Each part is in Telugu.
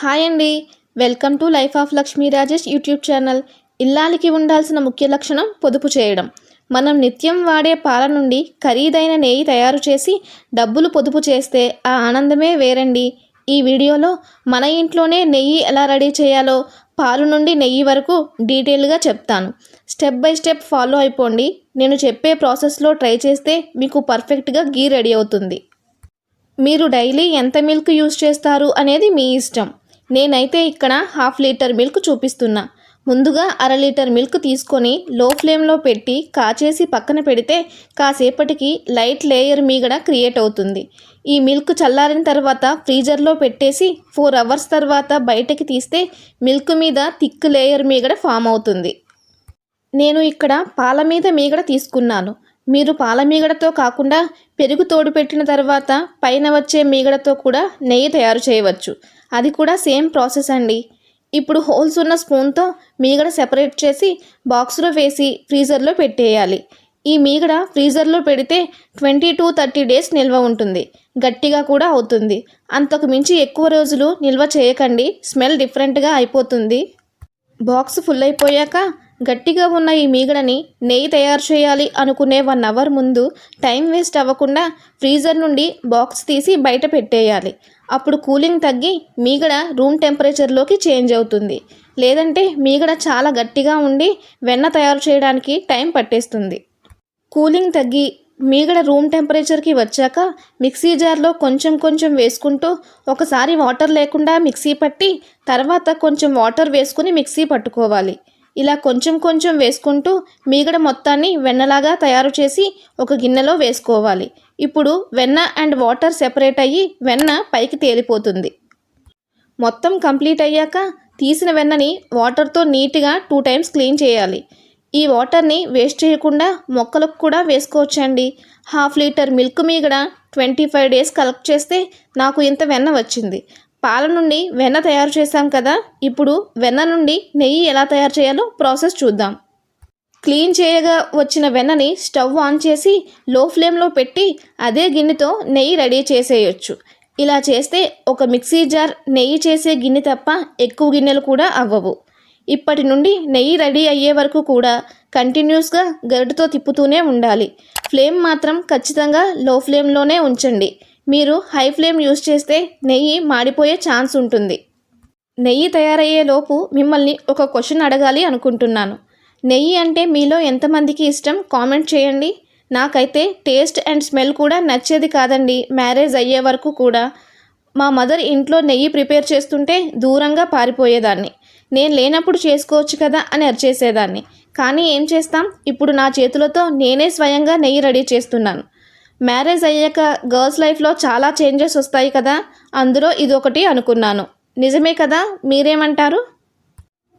హాయ్ అండి. Welcome to life of Lakshmi Rajesh YouTube channel. ఇల్లాలికి ఉండాల్సిన ముఖ్య లక్షణం పొదుపు చేయడం. మనం నిత్యం వాడే పాల నుండి ఖరీదైన నెయ్యి తయారు చేసి డబ్బులు పొదుపు చేస్తే ఆ ఆనందమే వేరండి. ఈ వీడియోలో మన ఇంట్లోనే నెయ్యి ఎలా రెడీ చేయాలో పాలు నుండి నెయ్యి వరకు డీటెయిల్గా చెప్తాను. స్టెప్ బై స్టెప్ ఫాలో అయిపోండి. నేను చెప్పే ప్రాసెస్లో ట్రై చేస్తే మీకు పర్ఫెక్ట్గా గీ రెడీ అవుతుంది. మీరు డైలీ ఎంత మిల్క్ యూస్ చేస్తారు అనేది మీ ఇష్టం. నేనైతే ఇక్కడ హాఫ్ లీటర్ మిల్క్ చూపిస్తున్నా. ముందుగా అర లీటర్ మిల్క్ తీసుకొని లో ఫ్లేమ్లో పెట్టి కాచేసి పక్కన పెడితే కాసేపటికి లైట్ లేయర్ మీగడ క్రియేట్ అవుతుంది. ఈ మిల్క్ చల్లారిన తర్వాత ఫ్రీజర్లో పెట్టేసి ఫోర్ అవర్స్ తర్వాత బయటకి తీస్తే మిల్క్ మీద థిక్ లేయర్ మీగడ ఫామ్ అవుతుంది. నేను ఇక్కడ పాల మీద మీగడ తీసుకున్నాను. మీరు పాల మీగడతో కాకుండా పెరుగు తోడు పెట్టిన తర్వాత పైన వచ్చే మీగడతో కూడా నెయ్యి తయారు చేయవచ్చు. అది కూడా సేమ్ ప్రాసెస్ అండి. ఇప్పుడు హోల్స్ ఉన్న స్పూన్తో మీగడ సెపరేట్ చేసి బాక్స్లో వేసి ఫ్రీజర్లో పెట్టేయాలి. ఈ మీగడ ఫ్రీజర్లో పెడితే ట్వంటీ టు థర్టీ డేస్ నిల్వ ఉంటుంది. గట్టిగా కూడా అవుతుంది. అంతకు మించి ఎక్కువ రోజులు నిల్వ చేయకండి. స్మెల్ డిఫరెంట్గా అయిపోతుంది. బాక్స్ ఫుల్ అయిపోయాక గట్టిగా ఉన్న ఈ మీగడని నెయ్యి తయారు చేయాలి అనుకునే వన్ అవర్ ముందు టైం వేస్ట్ అవ్వకుండా ఫ్రీజర్ నుండి బాక్స్ తీసి బయట పెట్టేయాలి. అప్పుడు కూలింగ్ తగ్గి మీగడ రూమ్ టెంపరేచర్లోకి చేంజ్ అవుతుంది. లేదంటే మీగడ చాలా గట్టిగా ఉండి వెన్న తయారు చేయడానికి టైం పట్టేస్తుంది. కూలింగ్ తగ్గి మీగడ రూమ్ టెంపరేచర్కి వచ్చాక మిక్సీ జార్లో కొంచెం కొంచెం వేసుకుంటూ ఒకసారి వాటర్ లేకుండా మిక్సీ పట్టి తర్వాత కొంచెం వాటర్ వేసుకుని మిక్సీ పట్టుకోవాలి. ఇలా కొంచెం కొంచెం వేసుకుంటూ మీగడ మొత్తాన్ని వెన్నలాగా తయారు చేసి ఒక గిన్నెలో వేసుకోవాలి. ఇప్పుడు వెన్న అండ్ వాటర్ సెపరేట్ అయ్యి వెన్న పైకి తేలిపోతుంది. మొత్తం కంప్లీట్ అయ్యాక తీసిన వెన్నని వాటర్తో నీట్గా టూ టైమ్స్ క్లీన్ చేయాలి. ఈ వాటర్ని వేస్ట్ చేయకుండా మొక్కలకు కూడా వేసుకోవచ్చండి. హాఫ్ లీటర్ మిల్క్ మీగడ ట్వంటీ ఫైవ్ డేస్ కలెక్ట్ చేస్తే నాకు ఇంత వెన్న వచ్చింది. పాల నుండి వెన్న తయారు చేసాం కదా ఇప్పుడు వెన్న నుండి నెయ్యి ఎలా తయారు చేయాలో ప్రాసెస్ చూద్దాం. క్లీన్ చేయగా వచ్చిన వెన్నని స్టవ్ ఆన్ చేసి లో ఫ్లేమ్లో పెట్టి అదే గిన్నెతో నెయ్యి రెడీ చేసేయచ్చు. ఇలా చేస్తే ఒక మిక్సీ జార్ నెయ్యి చేసే గిన్నె తప్ప ఎక్కువ గిన్నెలు కూడా అవ్వవు. ఇప్పటి నుండి నెయ్యి రెడీ అయ్యే వరకు కూడా కంటిన్యూస్గా గరిటతో తిప్పుతూనే ఉండాలి. ఫ్లేమ్ మాత్రం ఖచ్చితంగా లో ఫ్లేమ్లోనే ఉంచండి. మీరు హై ఫ్లేమ్ యూస్ చేస్తే నెయ్యి మాడిపోయే ఛాన్స్ ఉంటుంది. నెయ్యి తయారయ్యే లోపు మిమ్మల్ని ఒక క్వశ్చన్ అడగాలి అనుకుంటున్నాను. నెయ్యి అంటే మీలో ఎంతమందికి ఇష్టం? కామెంట్ చేయండి. నాకైతే టేస్ట్ అండ్ స్మెల్ కూడా నచ్చేది కాదండి. మ్యారేజ్ అయ్యే వరకు కూడా. మా మదర్ ఇంట్లో నెయ్యి ప్రిపేర్ చేస్తుంటే దూరంగా పారిపోయేదాన్ని. నేను లేనప్పుడు చేసుకోవచ్చు కదా అని అరిచేసేదాన్ని. కానీ ఏం చేస్తాం? ఇప్పుడు నా చేతులతో నేనే స్వయంగా నెయ్యి రెడీ చేస్తున్నాను. మ్యారేజ్ అయ్యాక గర్ల్స్ లైఫ్లో చాలా చేంజెస్ వస్తాయి కదా? అందులో ఇది ఒకటి అనుకున్నాను. నిజమే కదా? మీరేమంటారు?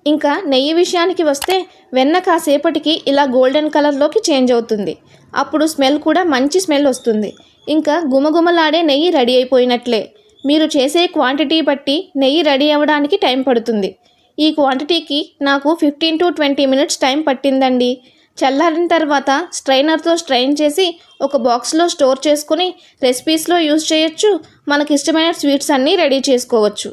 ఇంకా నెయ్యి విషయానికి వస్తే వెన్న కాసేపటికి ఇలా గోల్డెన్ కలర్లోకి చేంజ్ అవుతుంది. అప్పుడు స్మెల్ కూడా మంచి స్మెల్ వస్తుంది. ఇంకా గుమగుమలాడే నెయ్యి రెడీ అయిపోయినట్లే. మీరు చేసే క్వాంటిటీ బట్టి నెయ్యి రెడీ అవ్వడానికి టైం పడుతుంది. ఈ క్వాంటిటీకి నాకు fifteen to twenty minutes time పట్టిందండి. చల్లారిన తర్వాత స్ట్రైనర్తో స్ట్రైన్ చేసి ఒక బాక్స్లో స్టోర్ చేసుకుని రెసిపీస్లో యూజ్ చేయొచ్చు. మనకి ఇష్టమైన స్వీట్స్ అన్నీ రెడీ చేసుకోవచ్చు.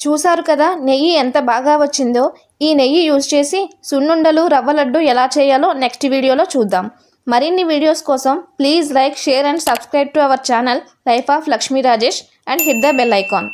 చూసారు కదా నెయ్యి ఎంత బాగా వచ్చిందో. ఈ నెయ్యి యూజ్ చేసి సున్నుండలు రవ్వ లడ్డు ఎలా చేయాలో నెక్స్ట్ వీడియోలో చూద్దాం. మరిన్ని వీడియోస్ కోసం please like share and subscribe to our channel life of Lakshmi Rajesh and hit the bell icon.